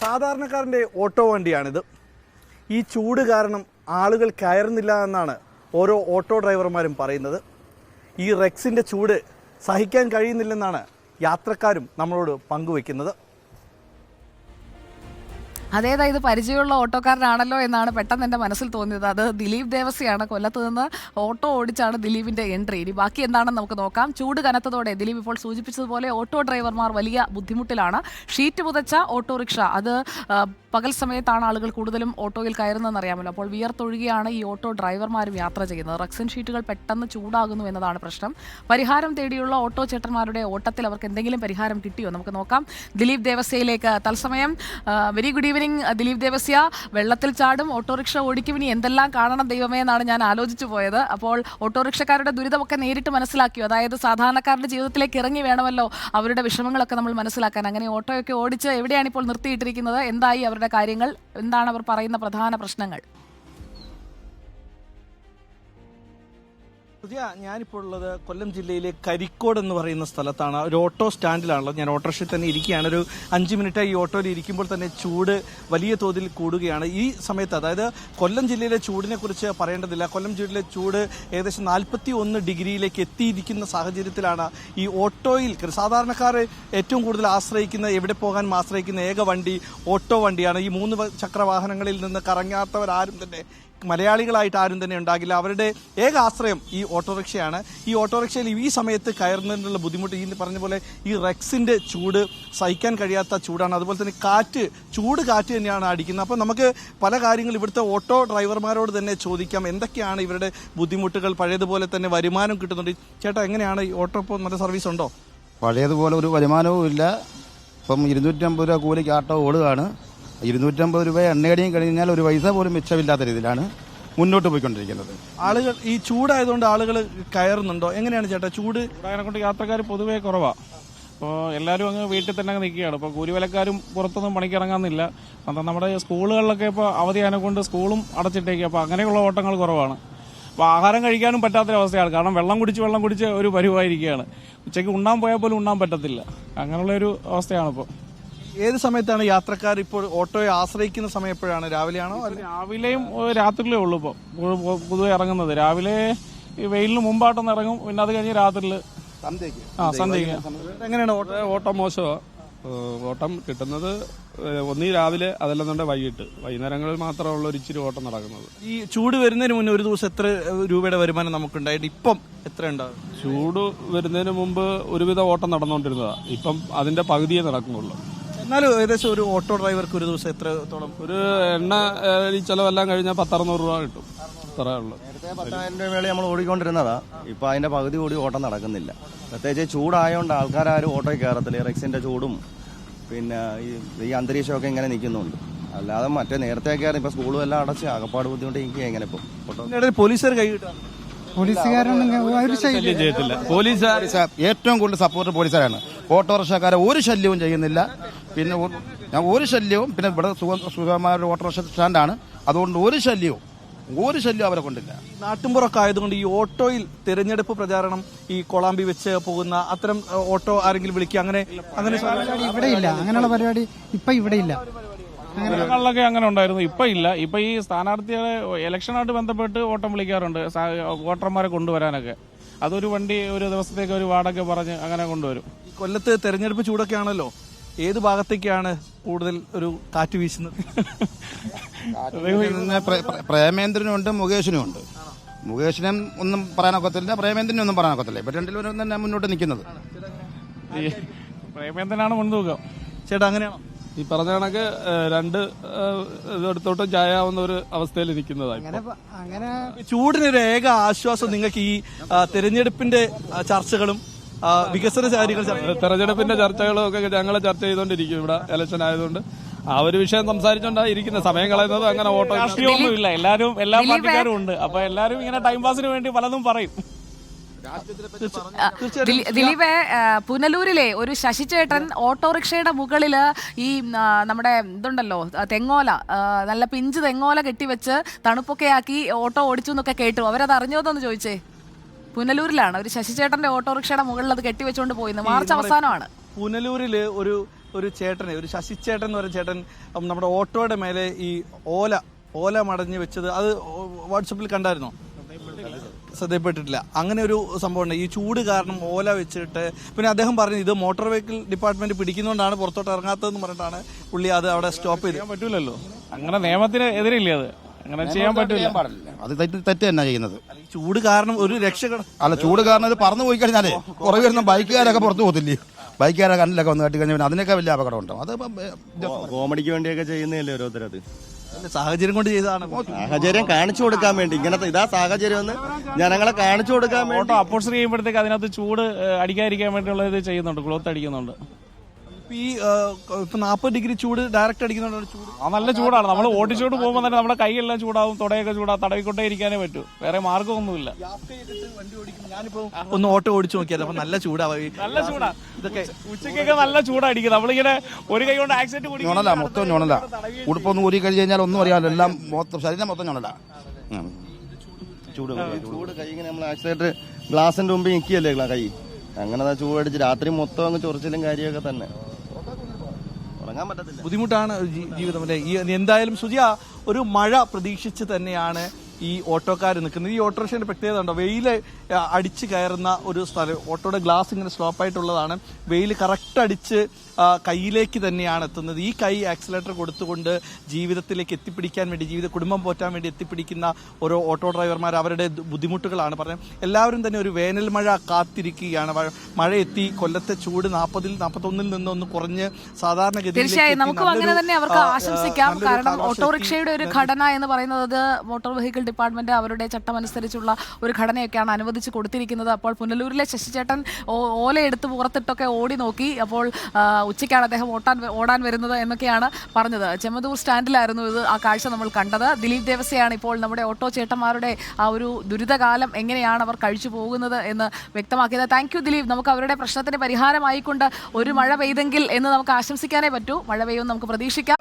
സാധാരണക്കാരന്റെ ഓട്ടോ വണ്ടിയാണിത്. ഈ ചൂട് കാരണം ആളുകൾ കയറുന്നില്ല എന്നാണ് ഓരോ ഓട്ടോ ഡ്രൈവർമാരും പറയുന്നത്. ഈ റെക്സിന്റെ ചൂട് സഹിക്കാൻ കഴിയുന്നില്ലെന്നാണ് യാത്രക്കാരും നമ്മളോട് പങ്കുവെക്കുന്നത്. അതേതാ ഇത് പരിചയമുള്ള ഓട്ടോക്കാരനാണല്ലോ എന്നാണ് പെട്ടെന്ന് എന്റെ മനസ്സിൽ തോന്നിയത്. അത് ദിലീപ് ദേവസിയാണ്. കൊല്ലത്ത് നിന്ന് ഓട്ടോ ഓടിച്ചാണ് ദിലീപിന്റെ എൻട്രി. ഇനി ബാക്കി എന്താണെന്ന് നമുക്ക് നോക്കാം. ചൂട് കനത്തതോടെ ദിലീപ് ഇപ്പോൾ സൂചിപ്പിച്ചതുപോലെ ഓട്ടോ ഡ്രൈവർമാർ വലിയ ബുദ്ധിമുട്ടിലാണ്. Sheet പുതച്ച autorickshaw. അത് പകൽ സമയത്താണ് ആളുകൾ കൂടുതലും ഓട്ടോയിൽ കയറുന്നതെന്ന് അറിയാമല്ലോ. അപ്പോൾ വിയർത്തൊഴുകിയാണ് ഈ ഓട്ടോ ഡ്രൈവർമാരും യാത്ര ചെയ്യുന്നത്. റക്സിൻ ഷീറ്റുകൾ പെട്ടെന്ന് ചൂടാകുന്നു എന്നതാണ് പ്രശ്നം. പരിഹാരം തേടിയുള്ള ഓട്ടോ ചേട്ടന്മാരുടെ ഓട്ടത്തിൽ അവർക്ക് എന്തെങ്കിലും പരിഹാരം കിട്ടിയോ? നമുക്ക് നോക്കാം. ദിലീപ് ദേവസ്യയിലേക്ക് തത്സമയം. Very good evening Dileep Devasya. വെള്ളത്തിൽ ചാടും ഓട്ടോറിക്ഷ ഓടിക്കും. ഇനി എന്തെല്ലാം കാണണം ദൈവമേ എന്നാണ് ഞാൻ ആലോചിച്ചു പോയത്. അപ്പോൾ ഓട്ടോറിക്ഷക്കാരുടെ ദുരിതമൊക്കെ നേരിട്ട് മനസ്സിലാക്കിയോ? അതായത് സാധാരണക്കാരുടെ ജീവിതത്തിലേക്ക് ഇറങ്ങി വേണമല്ലോ അവരുടെ വിഷമങ്ങളൊക്കെ നമ്മൾ മനസ്സിലാക്കാൻ. അങ്ങനെ ഓട്ടോയൊക്കെ ഓടിച്ച് എവിടെയാണ് ഇപ്പോൾ നിർത്തിയിട്ടിരിക്കുന്നത്? എന്തായി അവരുടെ കാര്യങ്ങൾ എന്താണ് അവർ പറയുന്ന പ്രധാന പ്രശ്നങ്ങൾ? ഞാനിപ്പോൾ ഉള്ളത് കൊല്ലം ജില്ലയിലെ കരിക്കോട് എന്ന് പറയുന്ന സ്ഥലത്താണ്. ഒരു ഓട്ടോ സ്റ്റാൻഡിലാണല്ലോ ഞാൻ ഓട്ടോറിക്ഷയിൽ തന്നെ ഇരിക്കുകയാണ്. ഒരു അഞ്ച് മിനിറ്റ് ഈ ഓട്ടോയിൽ ഇരിക്കുമ്പോൾ തന്നെ ചൂട് വലിയ തോതിൽ കൂടുകയാണ്. ഈ സമയത്ത് അതായത് കൊല്ലം ജില്ലയിലെ ചൂടിനെ കുറിച്ച് പറയേണ്ടതില്ല. കൊല്ലം ജില്ലയിലെ ചൂട് ഏകദേശം നാൽപ്പത്തി ഒന്ന് ഡിഗ്രിയിലേക്ക് എത്തിയിരിക്കുന്ന സാഹചര്യത്തിലാണ് ഈ ഓട്ടോയിൽ സാധാരണക്കാർ ഏറ്റവും കൂടുതൽ ആശ്രയിക്കുന്ന എവിടെ പോകാൻ ആശ്രയിക്കുന്ന ഏക വണ്ടി ഓട്ടോ വണ്ടിയാണ്. ഈ മൂന്ന് ചക്ര വാഹനങ്ങളിൽ നിന്ന് കറങ്ങാത്തവരാരും തന്നെ മലയാളികളായിട്ട് ആരും തന്നെ ഉണ്ടാകില്ല. അവരുടെ ഏക ആശ്രയം ഈ ഓട്ടോറിക്ഷയാണ്. ഈ ഓട്ടോറിക്ഷയിൽ ഈ സമയത്ത് കയറുന്നതിനുള്ള ബുദ്ധിമുട്ട് ഈ പറഞ്ഞ പോലെ ഈ റെക്സിന്റെ ചൂട് സഹിക്കാൻ കഴിയാത്ത ചൂടാണ്. അതുപോലെ തന്നെ കാറ്റ് ചൂട് കാറ്റ് തന്നെയാണ് അടിക്കുന്നത്. അപ്പോൾ നമുക്ക് പല കാര്യങ്ങൾ ഇവിടുത്തെ ഓട്ടോ ഡ്രൈവർമാരോട് തന്നെ ചോദിക്കാം. എന്തൊക്കെയാണ് ഇവരുടെ ബുദ്ധിമുട്ടുകൾ? പഴയതുപോലെ തന്നെ വരുമാനം കിട്ടുന്നുണ്ട്. ചേട്ടാ എങ്ങനെയാണ് ഈ ഓട്ടോ ഇപ്പോൾ നല്ല സർവീസ് ഉണ്ടോ? പഴയതുപോലെ ഒരു വരുമാനവും ഇല്ല. ഇപ്പം ഇരുന്നൂറ്റമ്പത് രൂപ കൂലിക്ക് ആട്ടോ ഓടുകയാണ്. ഇരുന്നൂറ്റമ്പത് രൂപ എണ്ണയടിയും കഴിഞ്ഞാൽ ഒരു പൈസ പോലും മിച്ചമില്ലാത്ത രീതിയിലാണ് മുന്നോട്ട് പോയിക്കൊണ്ടിരിക്കുന്നത്. ആളുകൾ ഈ ചൂടായതുകൊണ്ട് ആളുകൾ കയറുന്നുണ്ടോ? എങ്ങനെയാണ് ചേട്ടാ ചൂട്? അതിനെ കൊണ്ട് യാത്രക്കാർ പൊതുവേ കുറവാ. അപ്പോൾ എല്ലാവരും അങ്ങ് വീട്ടിൽ തന്നെ അങ്ങ് നിൽക്കുകയാണ്. ഇപ്പോൾ കൂലിവിലക്കാരും പുറത്തൊന്നും പണിക്കിറങ്ങാന്നില്ല അപ്പം നമ്മുടെ സ്കൂളുകളിലൊക്കെ ഇപ്പോൾ അവധിയാനെ കൊണ്ട് സ്കൂളും അടച്ചിട്ടേക്കുക അപ്പോൾ അങ്ങനെയുള്ള ഓട്ടങ്ങൾ കുറവാണ്. അപ്പോൾ ആഹാരം കഴിക്കാനും പറ്റാത്തൊരവസ്ഥയാണ്. കാരണം വെള്ളം കുടിച്ച് വെള്ളം കുടിച്ച് ഒരു പരിവായിരിക്കുകയാണ്. ഉച്ചയ്ക്ക് ഉണ്ണാൻ പോയാൽ പോലും ഉണ്ണാൻ പറ്റത്തില്ല. അങ്ങനെയുള്ള ഒരു അവസ്ഥയാണ് ഇപ്പോൾ ഏത് സമയത്താണ് യാത്രക്കാർ ഇപ്പോൾ ഓട്ടോയെ ആശ്രയിക്കുന്ന സമയം എപ്പോഴാണ് രാവിലെയാണോ രാവിലെയും രാത്രിയിലേ ഉള്ളൂ ഇപ്പോൾ പൊതുവെ ഇറങ്ങുന്നത്. രാവിലെ ഈ വെയിലിന് മുമ്പാട്ടൊന്ന് ഇറങ്ങും. പിന്നെ അത് കഴിഞ്ഞ് രാത്രിയിൽ ആ സന്ധ്യയ്ക്ക്. എങ്ങനെയാണ് ഓട്ടോ? ഓട്ടം മോശമാണ് ഓട്ടം കിട്ടുന്നത് ഒന്നീ രാവിലെ അതല്ലെന്നുണ്ടെങ്കിൽ വൈകിട്ട്. വൈകുന്നേരങ്ങളിൽ മാത്രമേ ഉള്ള ഒരു ഇച്ചിരി ഓട്ടം നടക്കുന്നത്. ഈ ചൂട് വരുന്നതിന് മുന്നേ ഒരു ദിവസം എത്ര രൂപയുടെ വരുമാനം നമുക്കുണ്ടായിട്ട് ഇപ്പം എത്ര ഉണ്ടാവും ചൂട് വരുന്നതിന് മുമ്പ് ഒരുവിധ ഓട്ടം നടന്നുകൊണ്ടിരുന്നതാണ് ഇപ്പം അതിന്റെ പകുതിയെ നടക്കുന്നുള്ളൂ. എന്നാലും ഏകദേശം ഒരു ഓട്ടോ ഡ്രൈവർക്ക് ഒരു ദിവസം എത്രത്തോളം ഒരു എണ്ണ ഈ ചെലവെല്ലാം കഴിഞ്ഞാൽ പത്തറുന്നൂറ് രൂപ കിട്ടും. അത്രേ ഉള്ളൂ. നേരത്തെ പത്തായിരം രൂപ വേളി നമ്മൾ ഓടിക്കൊണ്ടിരുന്നതാ. ഇപ്പൊ അതിന്റെ പകുതി കൂടി ഓട്ടം നടക്കുന്നില്ല. പ്രത്യേകിച്ച് ചൂടായതുകൊണ്ട് ആൾക്കാരും ഓട്ടോയിൽ കയറത്തില്ല റെക്സിന്റെ ചൂടും പിന്നെ ഈ ഈ അന്തരീക്ഷമൊക്കെ ഇങ്ങനെ നിൽക്കുന്നുണ്ട്. അല്ലാതെ മറ്റേ നേരത്തെ ആയിരുന്നു ഇപ്പൊ സ്കൂളും എല്ലാം അടച്ച് ആകപ്പാട് ബുദ്ധിമുട്ട് എനിക്ക് എങ്ങനെ ഇപ്പം. പോലീസുകാർ കൈ കിട്ടാൻ പോലീസുകാരൊന്നും ഒരു ശല്യം ചെയ്യത്തില്ല. പോലീസ് പോലീസ് ഏറ്റവും കൂടുതൽ സപ്പോർട്ട് പോലീസുകാരാണ്. ഓട്ടോറിക്ഷക്കാരെ ഒരു ശല്യവും ചെയ്യുന്നില്ല. പിന്നെ ഒരു- ഞാൻ ഒരു ശല്യവും പിന്നെ ഇവിടെ സുഖ- സുഖമായ ഒരു ഓട്ടോറിക്ഷ സ്റ്റാൻഡാണ്. അതുകൊണ്ട് ഒരു ശല്യവും ഒരു ശല്യവും അവരെ കൊണ്ടില്ല. നാട്ടുമ്പുറമൊക്കെ ആയതുകൊണ്ട് ഈ ഓട്ടോയിൽ തെരഞ്ഞെടുപ്പ് പ്രചാരണം ഈ കൊളാമ്പി വെച്ച് പോകുന്ന അത്തരം ഓട്ടോ ആരെങ്കിലും വിളിക്കുക അങ്ങനെ അങ്ങനെ ഇവിടെ ഇല്ല. അങ്ങനെയുള്ള പരിപാടി ഇപ്പൊ ഇവിടെ ഇല്ല. ൊക്കെ അങ്ങനെ ഉണ്ടായിരുന്നു. ഇപ്പൊ ഇല്ല. ഇപ്പൊ ഈ സ്ഥാനാർത്ഥികളെ ഇലക്ഷനായിട്ട് ബന്ധപ്പെട്ട് ഓട്ടം വിളിക്കാറുണ്ട്. വോട്ടർമാരെ കൊണ്ടുവരാനൊക്കെ. അതൊരു വണ്ടി ഒരു ദിവസത്തേക്ക് ഒരു വാടക പറഞ്ഞ് അങ്ങനെ കൊണ്ടുവരും. കൊല്ലത്ത് തെരഞ്ഞെടുപ്പ് ചൂടൊക്കെ ആണല്ലോ. ഏത് ഭാഗത്തേക്കാണ് കൂടുതൽ ഒരു കാറ്റ് വീശുന്നത്? പിന്നെ പ്ര- പ്ര- പ്രേമേന്ദ്രനും ഉണ്ട് മുകേഷിനും ഉണ്ട്. മുകേഷിനും ഒന്നും പറയാനൊക്കത്തില്ല പ്രേമേന്ദ്രനും ഒന്നും പറയാനൊക്കത്തില്ല. ഇപ്പൊ രണ്ടിലും തന്നെ മുന്നോട്ട് നിൽക്കുന്നത്. ഈ പ്രേമേന്ദ്രനാണ് മുൻതൂക്കം ചേട്ടാ അങ്ങനെയാണോ? ഈ പറഞ്ഞ കണക്ക് ഏഹ്, രണ്ട് ഏഹ്, ഇതെടുത്തോട്ടും ചായാവുന്ന ഒരു അവസ്ഥയിൽ നിൽക്കുന്നതായി അങ്ങനെ ചൂടിനൊരു ഏക ആശ്വാസം നിങ്ങൾക്ക് ഈ ആ, തെരഞ്ഞെടുപ്പിന്റെ ആ, ചർച്ചകളും വികസന കാര്യങ്ങൾ തെരഞ്ഞെടുപ്പിന്റെ ചർച്ചകളൊക്കെ ഞങ്ങൾ ചർച്ച ചെയ്തുകൊണ്ടിരിക്കും ഇവിടെ ഇലക്ഷൻ ആയതുകൊണ്ട്. ആ ഒരു വിഷയം സംസാരിച്ചുകൊണ്ടാണ് ഇരിക്കുന്നത് സമയം കളയുന്നത് അങ്ങനെ ഓട്ടോ രാഷ്ട്രീയമൊന്നും ഇല്ല. എല്ലാരും എല്ലാ ദിലീപേ- പാർട്ടിക്കാരും ഉണ്ട്. അപ്പൊ എല്ലാരും ഇങ്ങനെ ടൈം പാസിന് വേണ്ടി പലതും പറയും. ദിലീ- ദിലീപേ പുനലൂരിലെ ഒരു ശശിചേട്ടൻ ഓട്ടോറിക്ഷയുടെ മുകളിൽ ഈ നമ്മുടെ ഇതുണ്ടല്ലോ തെങ്ങോല നല്ല പിഞ്ച് തെങ്ങോല കെട്ടിവെച്ച് തണുപ്പൊക്കെ ആക്കി ഓട്ടോ ഓടിച്ചു എന്നൊക്കെ കേട്ടു. അവരത് അറിഞ്ഞോന്നൊന്ന് ചോദിച്ചേ? പുനലൂരിലാണ്. ഒരു ശശിചേട്ടന്റെ ഓട്ടോറിക്ഷയുടെ മുകളിൽ അത് കെട്ടിവെച്ചുകൊണ്ട് പോയിന്ന്. മാർച്ച് അവസാനമാണ്. പുനലൂരിൽ ഒരു ഒരു ചേട്ടനെ ഒരു ശശിച്ചേട്ടൻ എന്ന് പറയുന്ന ചേട്ടൻ നമ്മുടെ ഓട്ടോയുടെ മേലെ ഈ ഓല ഓല മടഞ്ഞു വെച്ചത് അത് വാട്സപ്പിൽ കണ്ടായിരുന്നോ? ശ്രദ്ധയപ്പെട്ടിട്ടില്ല അങ്ങനെ ഒരു സംഭവം ഉണ്ട് ഈ ചൂട് കാരണം ഓല വെച്ചിട്ട് പിന്നെ അദ്ദേഹം പറഞ്ഞു ഇത് മോട്ടോർ വെഹിക്കിൾ ഡിപ്പാർട്ട്മെന്റ് പിടിക്കുന്നതുകൊണ്ടാണ് പുറത്തോട്ട് ഇറങ്ങാത്തതെന്ന് പറഞ്ഞിട്ടാണ് പുള്ളി അത് അവിടെ സ്റ്റോപ്പ് ചെയ്ത് പറ്റൂലല്ലോ. അങ്ങനെ നിയമത്തിന് എതിരില്ലേ അത്? അങ്ങനെ ചെയ്യാൻ പറ്റില്ല. അത് തെറ്റ് തെറ്റ് തന്നെ ചെയ്യുന്നത്. ചൂട് കാരണം ഒരു രക്ഷ അല്ല ചൂട് കാരണം ഇത് പറന്നു പോയി കഴിഞ്ഞാലേ കുറേ വരുന്ന ബൈക്കുകാരൊക്കെ പുറത്തു പോകത്തില്ലേ? ബൈക്കുകാരെ കണ്ണിലൊക്കെ വന്ന് കട്ടി കഴിഞ്ഞാൽ അതിനൊക്കെ വലിയ അപകടം ഉണ്ടാവും അത് ഇപ്പം, ഏ, കോ- കോമഡിക്ക് വേണ്ടിയൊക്കെ ചെയ്യുന്നതല്ലേ ഓരോരുത്തരത്. സാഹചര്യം കൊണ്ട് ചെയ്തതാണ്. സാഹചര്യം കാണിച്ചു കൊടുക്കാൻ വേണ്ടി. ഇങ്ങനത്തെ ഇതാ സാഹചര്യം ഒന്ന് ജനങ്ങളെ കാണിച്ചു കൊടുക്കാൻ വേണ്ടി. ഓട്ടോ അപ്പോഴ്സറി ചെയ്യുമ്പോഴത്തേക്ക് അതിനകത്ത് ചൂട് ഏഹ്, അടിക്കാതിരിക്കാൻ വേണ്ടിയുള്ള ഇത് ചെയ്യുന്നുണ്ട് ക്ലോത്ത് അടിക്കുന്നുണ്ട്. ഈ ഇപ്പൊ നാൽപ്പത് ഡിഗ്രി ചൂട് ഡയറക്റ്റ് അടിക്കുന്നുണ്ട് ചൂട്. ആ നല്ല ചൂടാണ്. നമ്മൾ ഓടിച്ചോട്ട് പോകുമ്പോൾ തന്നെ നമ്മുടെ കൈയെല്ലാം ചൂടാവും തുടയൊക്കെ ചൂടാവും തടവിക്കൊണ്ടേ ഇരിക്കാനേ പറ്റൂ. വേറെ മാർഗമൊന്നുമില്ല. വണ്ടി ഓടിക്കും. ഞാനിപ്പോ ഒന്ന് ഓട്ടോ ഓടിച്ചു നോക്കിയാൽ അപ്പൊ നല്ല ചൂടാവും നല്ല ചൂടാ. ഇതൊക്കെ ഉച്ചക്കൊക്കെ നല്ല ചൂടായിരിക്കും നമ്മളിങ്ങനെ ഒരു കൈ കൊണ്ട് ആക്സിഡന്റ് കൂടി ഞൊണല മൊത്തം ഞൊണല. ഉടുപ്പൊന്നും ഊരി കഴിഞ്ഞ് കഴിഞ്ഞാൽ ഒന്നും അറിയാമല്ലോ. എല്ലാം മൊത്തം ശരീരം മൊത്തം ഞൊണല. ചൂട് ചൂട് കൈ ഇങ്ങനെ നമ്മൾ ആക്സിഡന്റ് ഗ്ലാസിന്റെ മുമ്പ് നിൽക്കുകയല്ലേ കൈ? അങ്ങനെ ദാ ചൂടടിച്ച് രാത്രി മൊത്തം അങ്ങ് ചൊറിച്ചിലും കാര്യമൊക്കെ തന്നെ. ബുദ്ധിമുട്ടാണ് ജീവിതം. അല്ലെ? എന്തായാലും സുജിയ ഒരു മഴ പ്രതീക്ഷിച്ച് തന്നെയാണ് ഈ ഓട്ടോക്കാർ നിൽക്കുന്നത്. ഈ ഓട്ടോറിക്ഷയുടെ പ്രത്യേകത ഉണ്ടോ വെയിൽ അടിച്ച് കയറുന്ന ഒരു സ്ഥലം. ഓട്ടോയുടെ ഗ്ലാസ് ഇങ്ങനെ സ്ലോപ്പായിട്ടുള്ളതാണ് വെയിൽ കറക്റ്റ് അടിച്ച് കയ്യിലേക്ക് തന്നെയാണ് എത്തുന്നത്. ഈ കൈ ആക്സിലേറ്റർ കൊടുത്തുകൊണ്ട് ജീവിതത്തിലേക്ക് എത്തിപ്പിടിക്കാൻ വേണ്ടി ജീവിത കുടുംബം പോറ്റാൻ വേണ്ടി എത്തിപ്പിടിക്കുന്ന ഓരോ ഓട്ടോ ഡ്രൈവർമാർ അവരുടെ ബുദ്ധിമുട്ടുകളാണ് പറഞ്ഞത്. എല്ലാവരും തന്നെ ഒരു വേനൽ മഴ കാത്തിരിക്കുകയാണ്. മഴ- എത്തി കൊല്ലത്തെ ചൂട് നാൽപ്പതിൽ നാൽപ്പത്തൊന്നിൽ നിന്ന് ഒന്ന് കുറഞ്ഞ് സാധാരണഗതിയിലേക്ക് തീർച്ചയായും നമുക്ക് അങ്ങനെ തന്നെ അവർക്ക് ആശംസിക്കാം. കാരണം ഓട്ടോറിക്ഷയുടെ ഒരു ഘടന എന്ന് പറയുന്നത് മോട്ടോർ വെഹിക്കിൾ ഡിപ്പാർട്ട്മെന്റ് അവരുടെ ചട്ടമനുസരിച്ചുള്ള ഒരു ഘടനയൊക്കെയാണ് അനുവദിച്ച് കൊടുത്തിരിക്കുന്നത്. അപ്പോൾ പുനലൂരിലെ ശശിചേട്ടൻ ഓലയെടുത്ത് പുറത്തിട്ടൊക്കെ ഓടി നോക്കി. അപ്പോൾ ഉച്ചയ്ക്കാണ് അദ്ദേഹം ഓട്ടാൻ ഓടാൻ വരുന്നത് എന്നൊക്കെയാണ് പറഞ്ഞത്. ചെമ്മതൂർ സ്റ്റാൻഡിലായിരുന്നു ഇത് ആ കാഴ്ച നമ്മൾ കണ്ടത്. ദിലീപ് ദേവസയാണ് ഇപ്പോൾ നമ്മുടെ ഓട്ടോ ചേട്ടന്മാരുടെ ആ ഒരു ദുരിതകാലം എങ്ങനെയാണ് അവർ കഴിച്ചു പോകുന്നത് എന്ന് വ്യക്തമാക്കിയത്. Thank you Dileep. നമുക്ക് അവരുടെ പ്രശ്നത്തിന് പരിഹാരമായിക്കൊണ്ട് ഒരു മഴ പെയ്തെങ്കിൽ എന്ന് നമുക്ക് ആശംസിക്കാനേ പറ്റൂ. മഴ പെയ്യുമെന്ന് നമുക്ക് പ്രതീക്ഷിക്കാം.